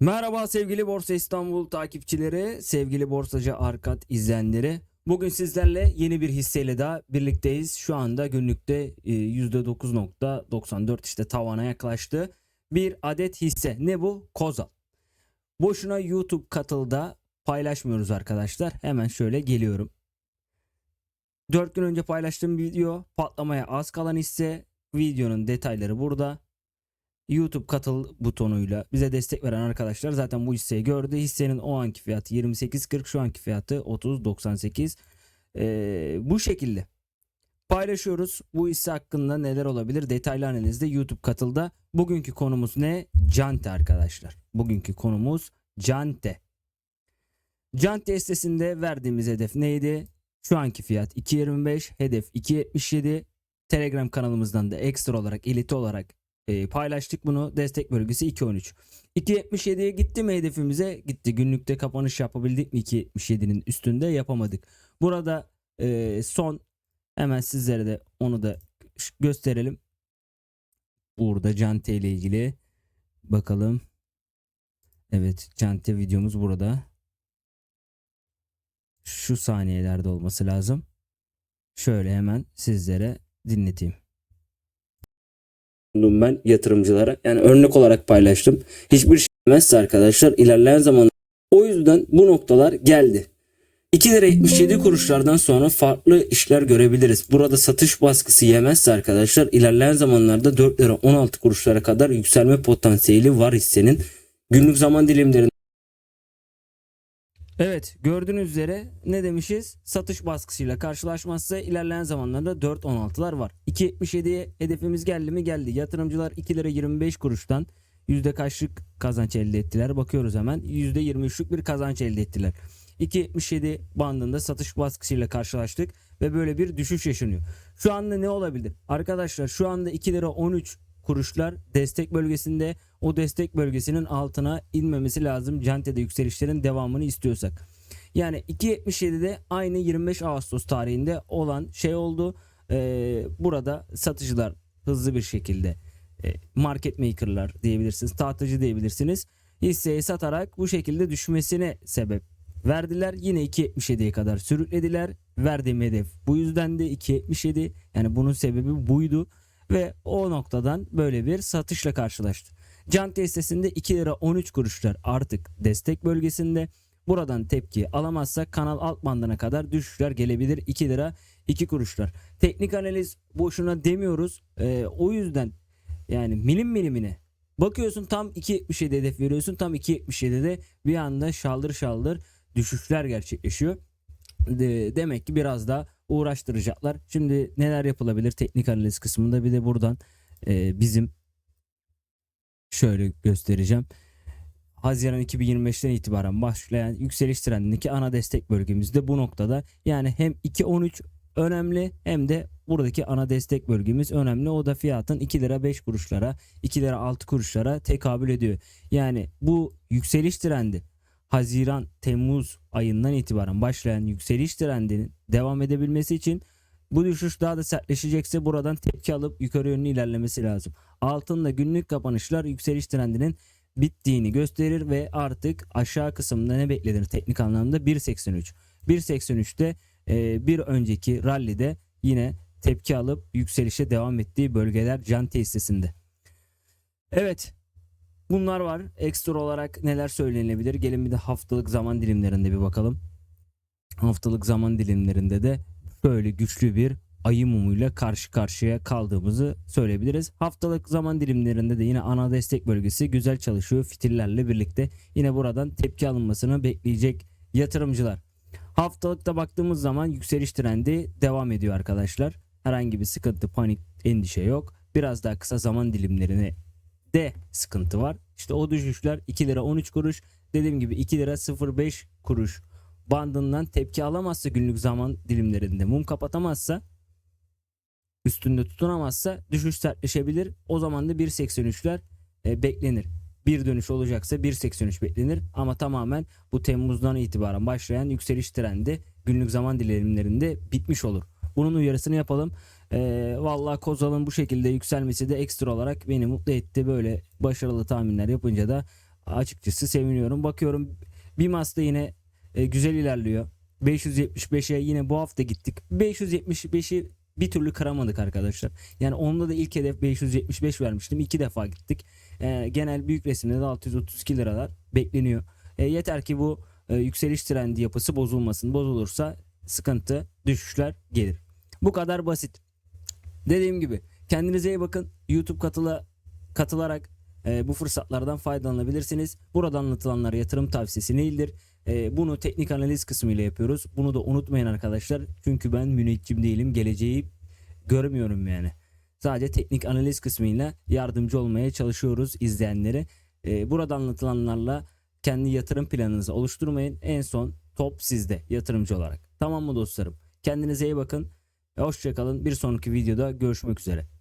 Merhaba sevgili Borsa İstanbul takipçileri, sevgili borsacı Arkat izleyenleri. Bugün sizlerle yeni bir hisseyle daha birlikteyiz. Şu anda günlükte e, %9.94 işte tavana yaklaştı. Bir adet hisse. Ne bu? Kozal. Boşuna YouTube katılda paylaşmıyoruz arkadaşlar. Hemen şöyle geliyorum. 4 gün önce paylaştığım video patlamaya az kalan hisse. Videonun detayları burada. YouTube katıl butonuyla bize destek veren arkadaşlar zaten bu hisseyi gördü. Hissenin o anki fiyatı 28.40 şu anki fiyatı 30.98. Ee, bu şekilde paylaşıyoruz. Bu hisse hakkında neler olabilir detaylı analizde YouTube katılda. Bugünkü konumuz ne? Cante arkadaşlar. Bugünkü konumuz Cante. Cante hissesinde verdiğimiz hedef neydi? Şu anki fiyat 2.25, hedef 2.77. Telegram kanalımızdan da ekstra olarak, ileti olarak e, paylaştık bunu. Destek bölgesi 2.13. 2.77'ye gitti mi hedefimize? Gitti. Günlükte kapanış yapabildik mi 2.77'nin üstünde yapamadık. Burada e, son hemen sizlere de onu da gösterelim. Burada Cante ile ilgili bakalım. Evet Cante videomuz burada. Şu saniyelerde olması lazım. Şöyle hemen sizlere dinleteyim sundum ben yatırımcılara. Yani örnek olarak paylaştım. Hiçbir şey demezse arkadaşlar ilerleyen zaman o yüzden bu noktalar geldi. 2 lira 77 kuruşlardan sonra farklı işler görebiliriz. Burada satış baskısı yemezse arkadaşlar ilerleyen zamanlarda 4 lira 16 kuruşlara kadar yükselme potansiyeli var hissenin. Günlük zaman dilimlerinde Evet gördüğünüz üzere ne demişiz? Satış baskısıyla karşılaşmazsa ilerleyen zamanlarda 4.16'lar var. 2.77'ye hedefimiz geldi mi? Geldi. Yatırımcılar 2 lira 25 kuruştan yüzde kaçlık kazanç elde ettiler? Bakıyoruz hemen. Yüzde 23'lük bir kazanç elde ettiler. 2.77 bandında satış baskısıyla karşılaştık ve böyle bir düşüş yaşanıyor. Şu anda ne olabilir? Arkadaşlar şu anda 2 lira 13 kuruşlar destek bölgesinde o destek bölgesinin altına inmemesi lazım. Cante'de yükselişlerin devamını istiyorsak. Yani 2.77'de aynı 25 Ağustos tarihinde olan şey oldu. Ee, burada satıcılar hızlı bir şekilde e, market maker'lar diyebilirsiniz, tahtıcı diyebilirsiniz. Hisseyi satarak bu şekilde düşmesine sebep verdiler. Yine 2.77'ye kadar sürüklediler. Verdiğim hedef bu yüzden de 2.77 yani bunun sebebi buydu ve o noktadan böyle bir satışla karşılaştı. Cante hissesinde 2 lira 13 kuruşlar artık destek bölgesinde. Buradan tepki alamazsak kanal alt bandına kadar düşüşler gelebilir 2 lira 2 kuruşlar. Teknik analiz boşuna demiyoruz. Ee, o yüzden yani milim milimine bakıyorsun tam 2.77 hedef veriyorsun. Tam 2.77'de bir anda şaldır şaldır düşüşler gerçekleşiyor. De- demek ki biraz daha uğraştıracaklar. Şimdi neler yapılabilir teknik analiz kısmında bir de buradan e, bizim şöyle göstereceğim. Haziran 2025'ten itibaren başlayan yükseliş trendindeki ana destek bölgemizde bu noktada. Yani hem 2.13 önemli hem de buradaki ana destek bölgemiz önemli. O da fiyatın 2 lira 5 kuruşlara 2 lira 6 kuruşlara tekabül ediyor. Yani bu yükseliş trendi Haziran Temmuz ayından itibaren başlayan yükseliş trendinin devam edebilmesi için bu düşüş daha da sertleşecekse buradan tepki alıp yukarı yönlü ilerlemesi lazım. Altında günlük kapanışlar yükseliş trendinin bittiğini gösterir ve artık aşağı kısımda ne beklenir teknik anlamda 1.83. 1.83'te e, bir önceki rallide yine tepki alıp yükselişe devam ettiği bölgeler can tesisinde. Evet bunlar var. Ekstra olarak neler söylenebilir? Gelin bir de haftalık zaman dilimlerinde bir bakalım. Haftalık zaman dilimlerinde de böyle güçlü bir ayı mumuyla karşı karşıya kaldığımızı söyleyebiliriz. Haftalık zaman dilimlerinde de yine ana destek bölgesi güzel çalışıyor fitillerle birlikte. Yine buradan tepki alınmasını bekleyecek yatırımcılar. Haftalıkta baktığımız zaman yükseliş trendi devam ediyor arkadaşlar. Herhangi bir sıkıntı, panik, endişe yok. Biraz daha kısa zaman dilimlerine de sıkıntı var. İşte o düşüşler 2 lira 13 kuruş. Dediğim gibi 2 lira 05 kuruş bandından tepki alamazsa günlük zaman dilimlerinde mum kapatamazsa üstünde tutunamazsa düşüş sertleşebilir. O zaman da 1.83'ler e, beklenir. Bir dönüş olacaksa 1.83 beklenir ama tamamen bu Temmuz'dan itibaren başlayan yükseliş trendi günlük zaman dilimlerinde bitmiş olur. Bunun uyarısını yapalım. E, vallahi Kozal'ın bu şekilde yükselmesi de ekstra olarak beni mutlu etti. Böyle başarılı tahminler yapınca da açıkçası seviniyorum. Bakıyorum BIMAS da yine e, güzel ilerliyor. 575'e yine bu hafta gittik. 575'i bir türlü kıramadık arkadaşlar. Yani onda da ilk hedef 575 vermiştim. İki defa gittik. E, genel büyük resimde de 632 liralar bekleniyor. E, yeter ki bu e, yükseliş trendi yapısı bozulmasın. Bozulursa sıkıntı, düşüşler gelir. Bu kadar basit. Dediğim gibi kendinize iyi bakın. YouTube katıla katılarak e, bu fırsatlardan faydalanabilirsiniz. Burada anlatılanlar yatırım tavsiyesi değildir. E, bunu teknik analiz kısmıyla yapıyoruz. Bunu da unutmayın arkadaşlar. Çünkü ben müneccim değilim. Geleceği görmüyorum yani. Sadece teknik analiz kısmıyla yardımcı olmaya çalışıyoruz izleyenlere. E, burada anlatılanlarla kendi yatırım planınızı oluşturmayın. En son top sizde yatırımcı olarak. Tamam mı dostlarım? Kendinize iyi bakın. Hoşçakalın. Bir sonraki videoda görüşmek üzere.